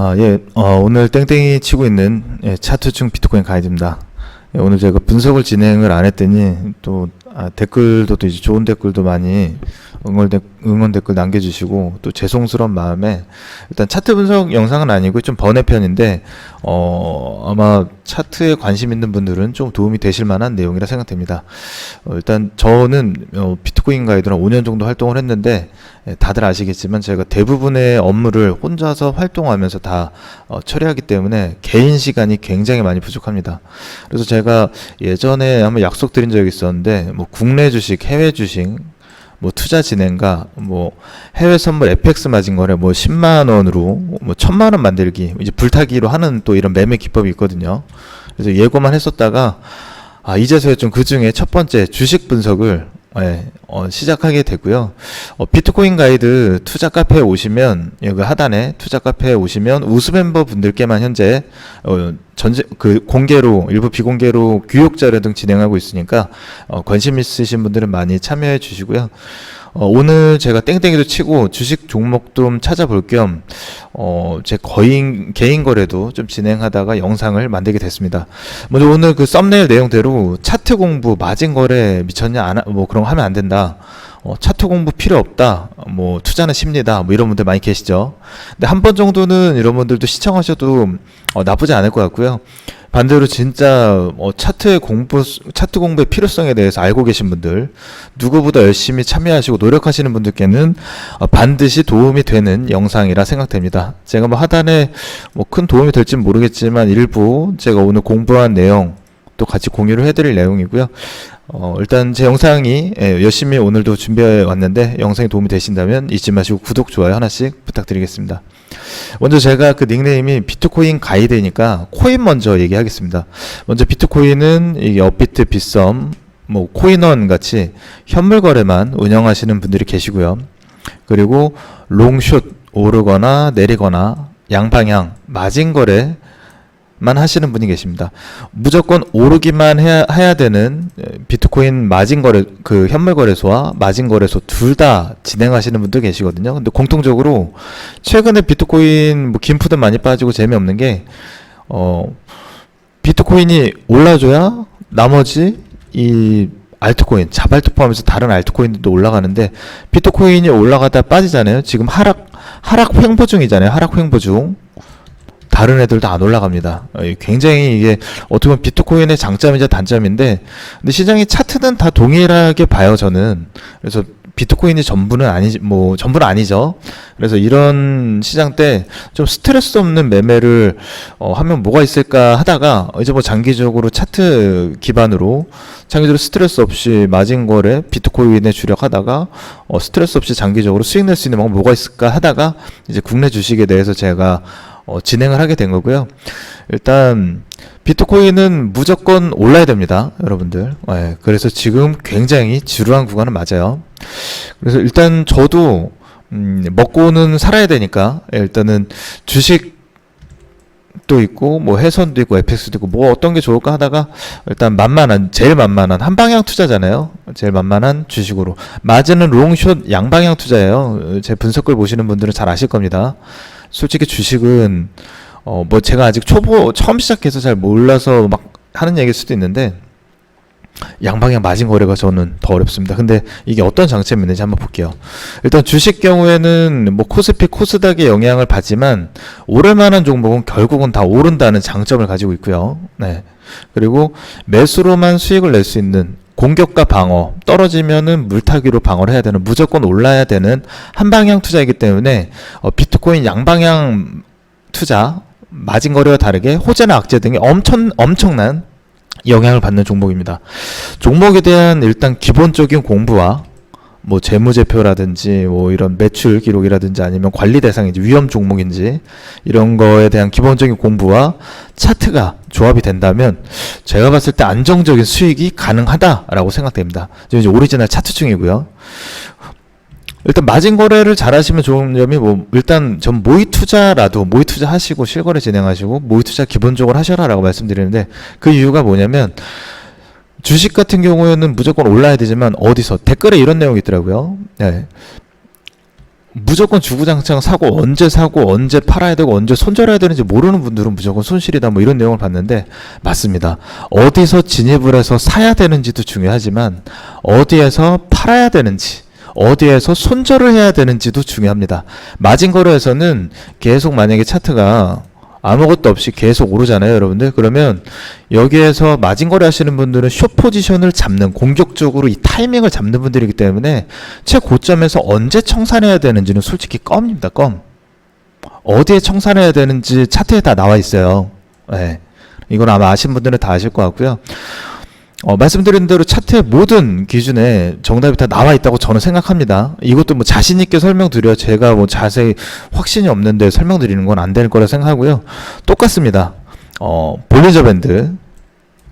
아, 예, 어, 오늘 땡땡이 치고 있는 예, 차트중 비트코인 가이드입니다. 예, 오늘 제가 분석을 진행을 안 했더니 또 아, 댓글도 또 이제 좋은 댓글도 많이 응원, 댓, 응원 댓글 남겨주시고 또 죄송스러운 마음에 일단 차트 분석 영상은 아니고 좀 번외 편인데 어, 아마 차트에 관심 있는 분들은 좀 도움이 되실 만한 내용이라 생각됩니다. 어, 일단 저는 어, 비트코인 가이드로 한 5년 정도 활동을 했는데 예, 다들 아시겠지만 제가 대부분의 업무를 혼자서 활동하면서 다 어, 처리하기 때문에 개인 시간이 굉장히 많이 부족합니다. 그래서 제가 예전에 한번 약속드린 적이 있었는데 뭐 국내 주식, 해외 주식 뭐 투자 진행과 뭐 해외 선물 FX 마진 거래 뭐 10만 원으로 뭐 1000만 원 만들기 이제 불타기로 하는 또 이런 매매 기법이 있거든요. 그래서 예고만 했었다가 아 이제서야 좀 그 중에 첫 번째 주식 분석을 예, 어, 시작하게 되고요. 어, 비트코인 가이드 투자 카페에 오시면 여기 하단에 투자 카페에 오시면 우수 멤버 분들께만 현재 어, 전체 그 공개로 일부 비공개로 교육 자료 등 진행하고 있으니까 어, 관심 있으신 분들은 많이 참여해 주시고요. 어, 오늘 제가 땡땡이도 치고 주식 종목도 좀 찾아볼 겸, 어, 제 거인, 개인 거래도 좀 진행하다가 영상을 만들게 됐습니다. 먼저 오늘 그 썸네일 내용대로 차트 공부, 마진 거래 미쳤냐, 안, 하- 뭐 그런 거 하면 안 된다. 어, 차트 공부 필요 없다. 뭐 투자는 쉽니다. 뭐 이런 분들 많이 계시죠. 근데 한 번 정도는 이런 분들도 시청하셔도 어, 나쁘지 않을 것 같고요. 반대로 진짜 어, 차트의 공부 차트 공부의 필요성에 대해서 알고 계신 분들 누구보다 열심히 참여하시고 노력하시는 분들께는 어, 반드시 도움이 되는 영상이라 생각됩니다. 제가 뭐 하단에 뭐 큰 도움이 될지는 모르겠지만 일부 제가 오늘 공부한 내용 또 같이 공유를 해드릴 내용이고요. 어, 일단 제 영상이 예, 열심히 오늘도 준비해 왔는데 영상이 도움이 되신다면 잊지 마시고 구독, 좋아요 하나씩 부탁드리겠습니다. 먼저 제가 그 닉네임이 비트코인 가이드니까 코인 먼저 얘기하겠습니다. 먼저 비트코인은 이게 업비트, 빗썸, 뭐 코인원 같이 현물 거래만 운영하시는 분들이 계시고요. 그리고 롱숏 오르거나 내리거나 양방향 마진 거래 만 하시는 분이 계십니다. 무조건 오르기만 해야, 해야 되는 에, 비트코인 마진 거래 그 현물 거래소와 마진 거래소 둘 다 진행하시는 분도 계시거든요. 근데 공통적으로 최근에 비트코인 뭐 김푸드 많이 빠지고 재미없는 게 어, 비트코인이 올라줘야 나머지 이 알트코인, 자발트 포함해서 다른 알트코인들도 올라가는데 비트코인이 올라가다 빠지잖아요. 지금 하락 하락 횡보 중이잖아요. 하락 횡보 중. 다른 애들도 안 올라갑니다. 어, 이 굉장히 이게 어떻게 보면 비트코인의 장점이자 단점인데, 근데 시장의 차트는 다 동일하게 봐요, 저는. 그래서 비트코인이 전부는 아니지, 뭐, 전부는 아니죠. 그래서 이런 시장 때 좀 스트레스 없는 매매를 어, 하면 뭐가 있을까 하다가 이제 뭐 장기적으로 차트 기반으로 장기적으로 스트레스 없이 마진 거래 비트코인에 주력하다가 어, 스트레스 없이 장기적으로 수익 낼 수 있는 방법 뭐가 있을까 하다가 이제 국내 주식에 대해서 제가 어, 진행을 하게 된 거고요. 일단 비트코인은 무조건 올라야 됩니다, 여러분들. 예, 그래서 지금 굉장히 지루한 구간은 맞아요. 그래서 일단 저도 음, 먹고는 살아야 되니까 예, 일단은 주식 도 있고 뭐 해선도 있고 에펙스도 있고 뭐 어떤 게 좋을까 하다가 일단 만만한 제일 만만한 한 방향 투자잖아요. 제일 만만한 주식으로 마진은 롱숏 양방향 투자예요. 어, 제 분석글 보시는 분들은 잘 아실 겁니다. 솔직히 주식은 어 뭐 제가 아직 초보 처음 시작해서 잘 몰라서 막 하는 얘기일 수도 있는데 양방향 마진 거래가 저는 더 어렵습니다. 근데 이게 어떤 장점이 있는지 한번 볼게요. 일단 주식 경우에는 뭐 코스피, 코스닥의 영향을 받지만 오를 만한 종목은 결국은 다 오른다는 장점을 가지고 있고요. 네. 그리고 매수로만 수익을 낼 수 있는 공격과 방어 떨어지면은 물타기로 방어를 해야 되는 무조건 올라야 되는 한 방향 투자이기 때문에 어, 비트코인 양방향 투자 마진 거래와 다르게 호재나 악재 등의 엄청 엄청난 영향을 받는 종목입니다. 종목에 대한 일단 기본적인 공부와 뭐 재무제표라든지 뭐 이런 매출 기록이라든지 아니면 관리 대상인지 위험 종목인지 이런 거에 대한 기본적인 공부와 차트가 조합이 된다면 제가 봤을 때 안정적인 수익이 가능하다라고 생각됩니다. 이제 오리지널 차트 중이고요. 일단 마진 거래를 잘 하시면 좋은 점이 뭐 일단 전 모의 투자라도 모의 투자 하시고 실거래 진행하시고 모의 투자 기본적으로 하셔라라고 말씀드리는데 그 이유가 뭐냐면 주식 같은 경우에는 무조건 올라야 되지만 어디서 댓글에 이런 내용이 있더라고요. 네. 무조건 주구장창 사고 언제 사고 언제 팔아야 되고 언제 손절해야 되는지 모르는 분들은 무조건 손실이다 뭐 이런 내용을 봤는데 맞습니다. 어디서 진입을 해서 사야 되는지도 중요하지만 어디에서 팔아야 되는지 어디에서 손절을 해야 되는지도 중요합니다. 마진 거래에서는 계속 만약에 차트가 아무것도 없이 계속 오르잖아요, 여러분들. 그러면 여기에서 마진 거래 하시는 분들은 숏 포지션을 잡는 공격적으로 이 타이밍을 잡는 분들이기 때문에 최고점에서 언제 청산해야 되는지는 솔직히 껌입니다, 껌. 어디에 청산해야 되는지 차트에 다 나와 있어요. 예. 이건 아마 아신 분들은 다 아실 것 같고요. 어, 말씀드린 대로 차트의 모든 기준에 정답이 다 나와 있다고 저는 생각합니다. 이것도 뭐 자신 있게 설명드려 제가 뭐 자세히 확신이 없는데 설명드리는 건 안 될 거라 생각하고요. 똑같습니다. 어, 볼리저 밴드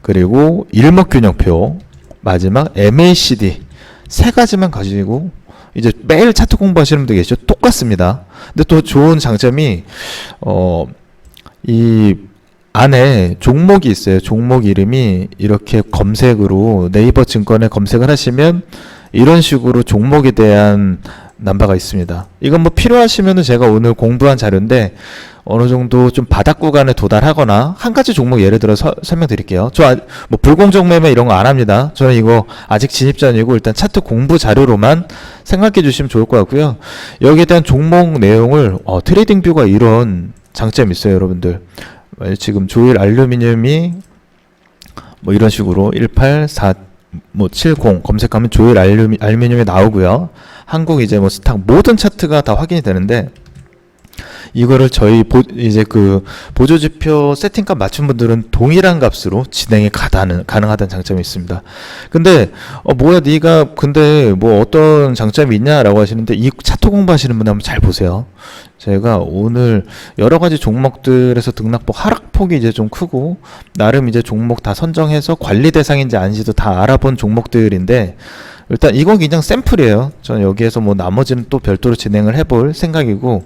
그리고 일목균형표 마지막 MACD 세 가지만 가지고 이제 매일 차트 공부하시는 분들 계시죠? 똑같습니다. 근데 또 좋은 장점이 어, 이 안에 종목이 있어요. 종목 이름이 이렇게 검색으로 네이버 증권에 검색을 하시면 이런 식으로 종목에 대한 남바가 있습니다. 이건 뭐 필요하시면은 제가 오늘 공부한 자료인데 어느 정도 좀 바닥 구간에 도달하거나 한 가지 종목 예를 들어 서, 설명드릴게요. 저 뭐 불공정 매매 이런 거 안 합니다. 저는 이거 아직 진입 전이고 일단 차트 공부 자료로만 생각해 주시면 좋을 것 같고요. 여기에 대한 종목 내용을 어, 트레이딩 뷰가 이런 장점이 있어요, 여러분들. 어, 지금 조일 알루미늄이 뭐 이런 식으로 184 뭐 70 검색하면 조일 알루미, 알루미늄이 나오고요. 한국 이제 뭐 스탁 모든 차트가 다 확인이 되는데 이거를 저희 보, 이제 그 보조 지표 세팅값 맞춘 분들은 동일한 값으로 진행이 가다는 가능하다는 장점이 있습니다. 근데 어 뭐야 네가 근데 뭐 어떤 장점이 있냐라고 하시는데 이 차트 공부하시는 분 한번 잘 보세요. 제가 오늘 여러 가지 종목들에서 등락폭 하락폭이 이제 좀 크고 나름 이제 종목 다 선정해서 관리 대상인지 아닌지도 다 알아본 종목들인데 일단 이건 그냥 샘플이에요. 저는 여기에서 뭐 나머지는 또 별도로 진행을 해볼 생각이고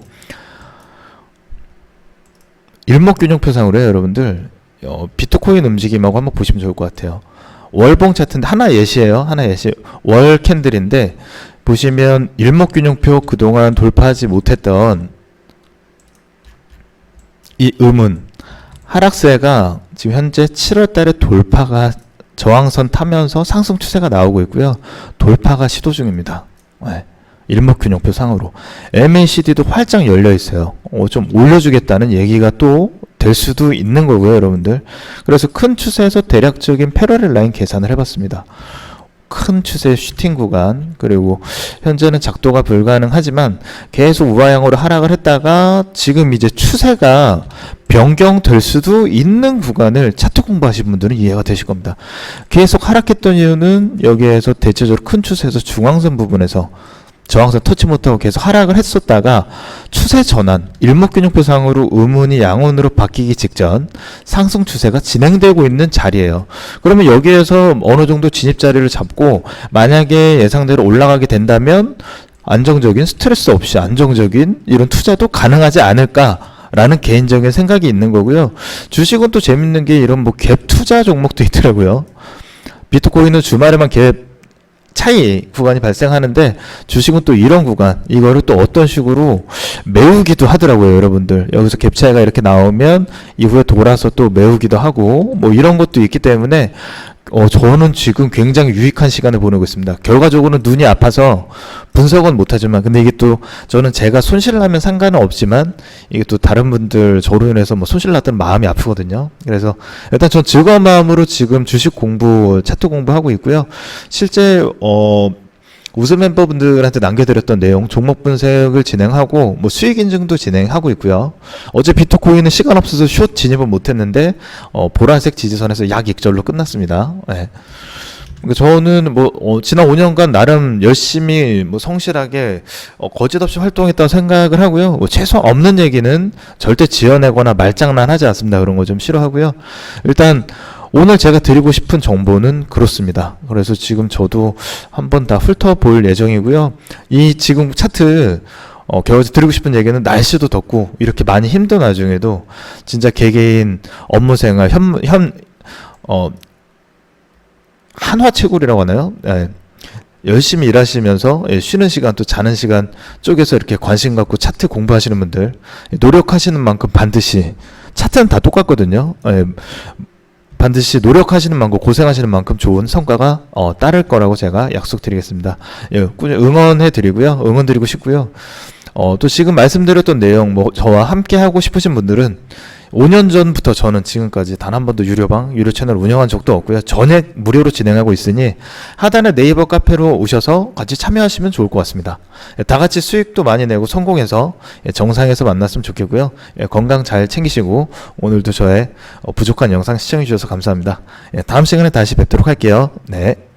일목균형표상으로 요, 여러분들. 어, 비트코인 움직임하고 한번 보시면 좋을 것 같아요. 월봉 차트인데 하나 예시예요. 하나 예시. 월 캔들인데 보시면 일목균형표 그동안 돌파하지 못했던 이 음은 하락세가 지금 현재 7월 달에 돌파가 저항선 타면서 상승 추세가 나오고 있고요. 돌파가 시도 중입니다. 네. 일목균형표 상으로 MACD도 활짝 열려 있어요. 어, 좀 올려주겠다는 얘기가 또 될 수도 있는 거고요, 여러분들. 그래서 큰 추세에서 대략적인 패러렐 라인 계산을 해봤습니다. 큰 추세 슈팅 구간 그리고 현재는 작도가 불가능하지만 계속 우하향으로 하락을 했다가 지금 이제 추세가 변경될 수도 있는 구간을 차트 공부하신 분들은 이해가 되실 겁니다. 계속 하락했던 이유는 여기에서 대체적으로 큰 추세에서 중앙선 부분에서 저항선 터치 못하고 계속 하락을 했었다가 추세 전환, 일목균형표상으로 음운이 양운으로 바뀌기 직전 상승 추세가 진행되고 있는 자리예요. 그러면 여기에서 어느 정도 진입 자리를 잡고 만약에 예상대로 올라가게 된다면 안정적인 스트레스 없이 안정적인 이런 투자도 가능하지 않을까 라는 개인적인 생각이 있는 거고요. 주식은 또 재밌는 게 이런 뭐 갭 투자 종목도 있더라고요. 비트코인은 주말에만 갭 차이 구간이 발생하는데 주식은 또 이런 구간 이거를 또 어떤 식으로 메우기도 하더라고요 여러분들. 여기서 갭 차이가 이렇게 나오면 이후에 돌아서 또 메우기도 하고 뭐 이런 것도 있기 때문에 어, 저는 지금 굉장히 유익한 시간을 보내고 있습니다. 결과적으로는 눈이 아파서 분석은 못하지만, 근데 이게 또 저는 제가 손실을 하면 상관은 없지만, 이게 또 다른 분들 저로 인해서 뭐 손실 났던 마음이 아프거든요. 그래서 일단 전 즐거운 마음으로 지금 주식 공부, 차트 공부하고 있고요. 실제, 어, 우수 멤버분들한테 남겨드렸던 내용 종목 분석을 진행하고 뭐 수익 인증도 진행하고 있고요. 어제 비트코인은 시간 없어서 숏 진입은 못했는데 어, 보라색 지지선에서 약 익절로 끝났습니다. 네. 저는 뭐 어, 지난 5년간 나름 열심히 뭐 성실하게 어, 거짓 없이 활동했다고 생각을 하고요. 뭐 최소 없는 얘기는 절대 지어내거나 말장난하지 않습니다. 그런 거 좀 싫어하고요. 일단 오늘 제가 드리고 싶은 정보는 그렇습니다. 그래서 지금 저도 한번 다 훑어볼 예정이고요. 이 지금 차트 어, 겨우 드리고 싶은 얘기는 날씨도 덥고 이렇게 많이 힘든 와중에도 진짜 개개인 업무 생활 현, 현, 어, 한화채굴이라고 하나요? 네. 열심히 일하시면서 예, 쉬는 시간 또 자는 시간 쪼개서 이렇게 관심 갖고 차트 공부하시는 분들 예, 노력하시는 만큼 반드시 차트는 다 똑같거든요. 예, 반드시 노력하시는 만큼 고생하시는 만큼 좋은 성과가 어, 따를 거라고 제가 약속드리겠습니다. 예, 응원해 드리고요. 응원 드리고 싶고요. 어, 또 지금 말씀드렸던 내용 뭐 저와 함께 하고 싶으신 분들은 5년 전부터 저는 지금까지 단 한 번도 유료방, 유료 채널 운영한 적도 없고요. 전액 무료로 진행하고 있으니 하단에 네이버 카페로 오셔서 같이 참여하시면 좋을 것 같습니다. 예, 다 같이 수익도 많이 내고 성공해서 예, 정상에서 만났으면 좋겠고요. 예, 건강 잘 챙기시고 오늘도 저의 어, 부족한 영상 시청해 주셔서 감사합니다. 예, 다음 시간에 다시 뵙도록 할게요. 네.